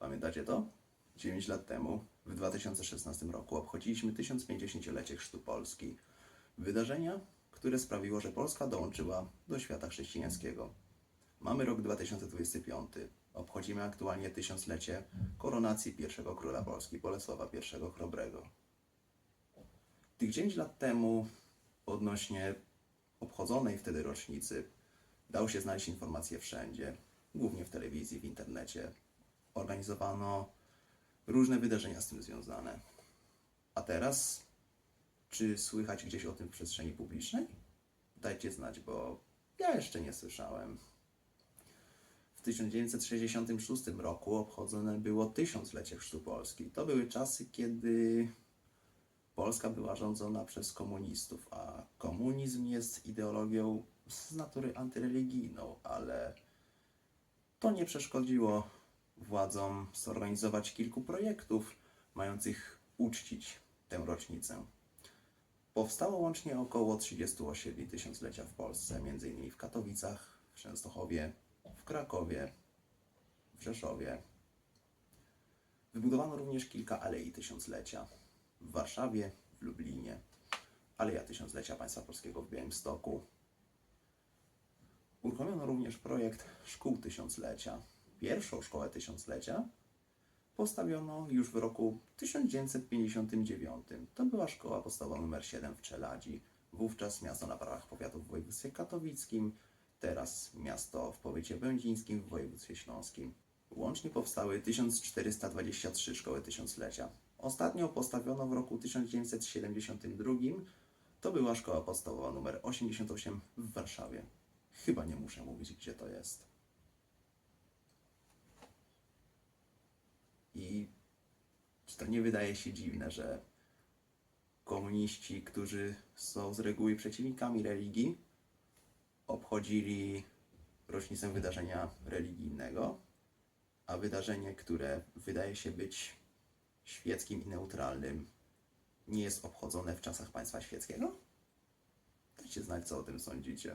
Pamiętacie to? 9 lat temu, w 2016 roku, obchodziliśmy 1050-lecie Chrztu Polski. Wydarzenia, które sprawiło, że Polska dołączyła do świata chrześcijańskiego. Mamy rok 2025. Obchodzimy aktualnie tysiąclecie koronacji pierwszego króla Polski, Bolesława I Chrobrego. Tych 9 lat temu, odnośnie obchodzonej wtedy rocznicy, dało się znaleźć informacje wszędzie, głównie w telewizji, w internecie. Organizowano różne wydarzenia z tym związane. A teraz, czy słychać gdzieś o tym w przestrzeni publicznej? Dajcie znać, bo ja jeszcze nie słyszałem. W 1966 roku obchodzone było tysiąclecie Chrztu Polski. To były czasy, kiedy Polska była rządzona przez komunistów, a komunizm jest ideologią z natury antyreligijną, ale to nie przeszkodziło władzom zorganizować kilku projektów mających uczcić tę rocznicę. Powstało łącznie około 30 osiedli tysiąclecia w Polsce, m.in. w Katowicach, w Częstochowie, w Krakowie, w Rzeszowie. Wybudowano również kilka alei tysiąclecia w Warszawie, w Lublinie, Aleja Tysiąclecia Państwa Polskiego w Białymstoku. Uruchomiono również projekt Szkół Tysiąclecia. Pierwszą szkołę tysiąclecia postawiono już w roku 1959. To była szkoła podstawowa nr 7 w Czeladzi, wówczas miasto na prawach powiatu w województwie katowickim, teraz miasto w powiecie będzińskim w województwie śląskim. Łącznie powstały 1423 szkoły tysiąclecia. Ostatnią postawiono w roku 1972. To była szkoła podstawowa nr 88 w Warszawie. Chyba nie muszę mówić, gdzie to jest. I czy to nie wydaje się dziwne, że komuniści, którzy są z reguły przeciwnikami religii, obchodzili rocznicę wydarzenia religijnego, a wydarzenie, które wydaje się być świeckim i neutralnym, nie jest obchodzone w czasach państwa świeckiego? Dajcie znać, co o tym sądzicie.